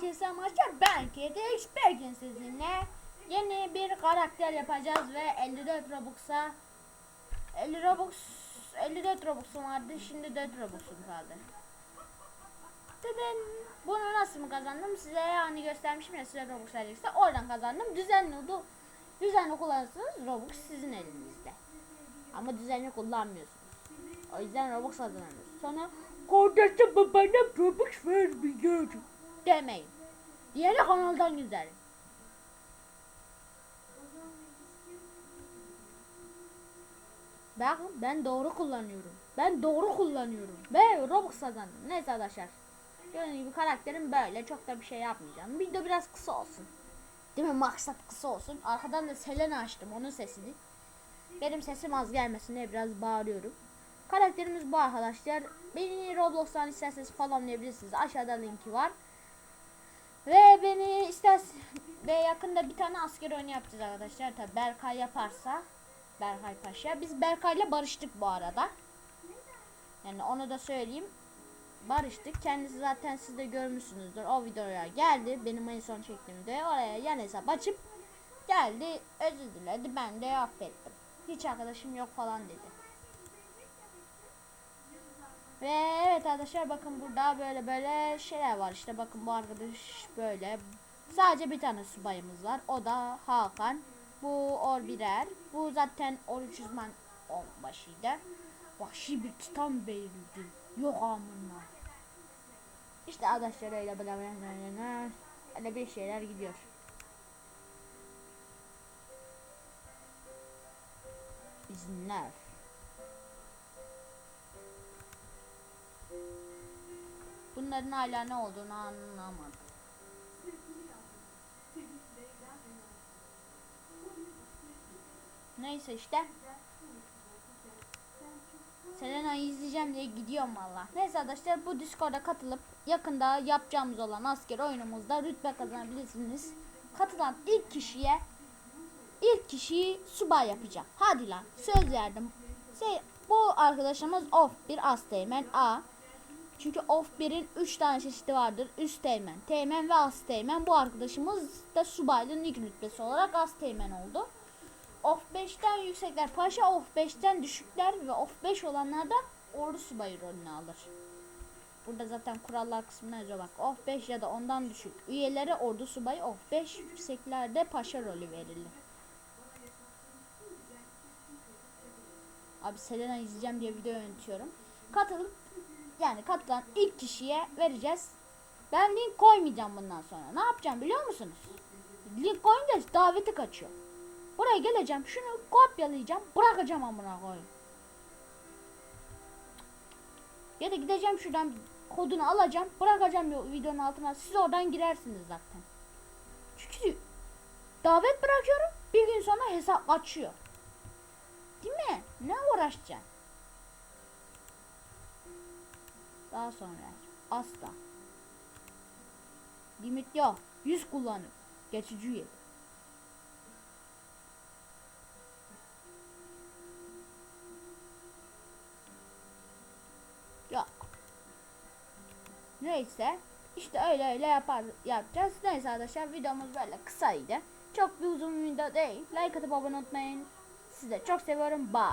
Herkese arkadaşlar ben KDX Berkin sizinle yeni bir karakter yapacağız ve 54 Robux'a 50 Robux 54 Robux'um vardı şimdi 4 Robux'um kaldı. Dedim bunu nasıl mı kazandım size yani göstermişim ya size Robux verecekse oradan kazandım düzenli oldu. Düzenli kullanırsanız Robux sizin elinizde. Ama düzenli kullanmıyorsunuz. O yüzden Robux kazanamıyorsunuz. Sonra kardeşim babana Robux vermiyor demeyin. Diğeri kanaldan güzel. Bakın ben doğru kullanıyorum. Ben doğru kullanıyorum. Ve Robux kazandım. Neyse arkadaşlar. Gördüğünüz gibi karakterim böyle. Çok da bir şey yapmayacağım. Video biraz kısa olsun. Değil mi? Maksat kısa olsun. Arkadan da Selena açtım. Onun sesini. Benim sesim az gelmesin diye biraz bağırıyorum. Karakterimiz bu arkadaşlar. Beni Roblox'tan isterseniz falanlayabilirsiniz. Aşağıda linki var. Ve beni ister ve yakında bir tane asker oyunu yapacağız arkadaşlar. Tabi Berkay yaparsa Berkay Paşa. Biz Berkay'la barıştık bu arada. Yani onu da söyleyeyim. Barıştık. Kendisi zaten siz de görmüşsünüzdür. O videoya geldi. Benim en son çektiğimde oraya yan hesap açıp geldi. Özür diledi. Ben de affettim. Hiç arkadaşım yok falan dedi. Ve evet arkadaşlar bakın burada böyle böyle şeyler var. İşte bakın bu arkadaş böyle. Sadece bir tane subayımız var. O da Hakan. Bu or birer bu zaten or 300 man onbaşıydı. Vahşi bir titan verildi yok amına. İşte arkadaşlar öyle böyle böyle öyle bir şeyler gidiyor. İzinler Bunların hala ne olduğunu anlamadım. Neyse işte. Selena'yı izleyeceğim diye gidiyorum valla. Neyse arkadaşlar bu Discord'a katılıp yakında yapacağımız olan asker oyunumuzda rütbe kazanabilirsiniz. Katılan ilk kişiye ilk kişiyi subay yapacağım. Hadi lan söz verdim. Şey, bu arkadaşımız of bir asteğmen A. Çünkü of 1'in 3 tane çeşidi vardır. Üst teğmen, teğmen ve az teğmen. Bu arkadaşımız da subaylığın ilk rütbesi olarak az teğmen oldu. Of 5'ten yüksekler paşa, of 5'ten düşükler ve of 5 olanlar da ordu subayı rolünü alır. Burada zaten kurallar kısmına yazıyor bak. Of 5 ya da ondan düşük. Üyelere ordu subayı, of 5 yükseklerde paşa rolü verilir. Abi Selena izleyeceğim diye video yönetiyorum. Katılıp yani katılan ilk kişiye vereceğiz. Ben link koymayacağım bundan sonra. Ne yapacağım biliyor musunuz? Link koyunca daveti kaçıyor. Buraya geleceğim. Şunu kopyalayacağım. Bırakacağım amına koyayım. Ya da gideceğim şuradan kodunu alacağım. Bırakacağım videonun altına. Siz oradan girersiniz zaten. Çünkü davet bırakıyorum. Bir gün sonra hesap kaçıyor. Değil mi? Ne uğraşacaksın? Daha sonra asla. Limit yok. 100 kullanım. Geçici üye. Yok. Neyse. işte öyle öyle yapar, yapacağız. Neyse arkadaşlar videomuz böyle kısaydı. Çok bir uzun video değil. Like atıp abone unutmayın. Sizi de çok seviyorum. Bye.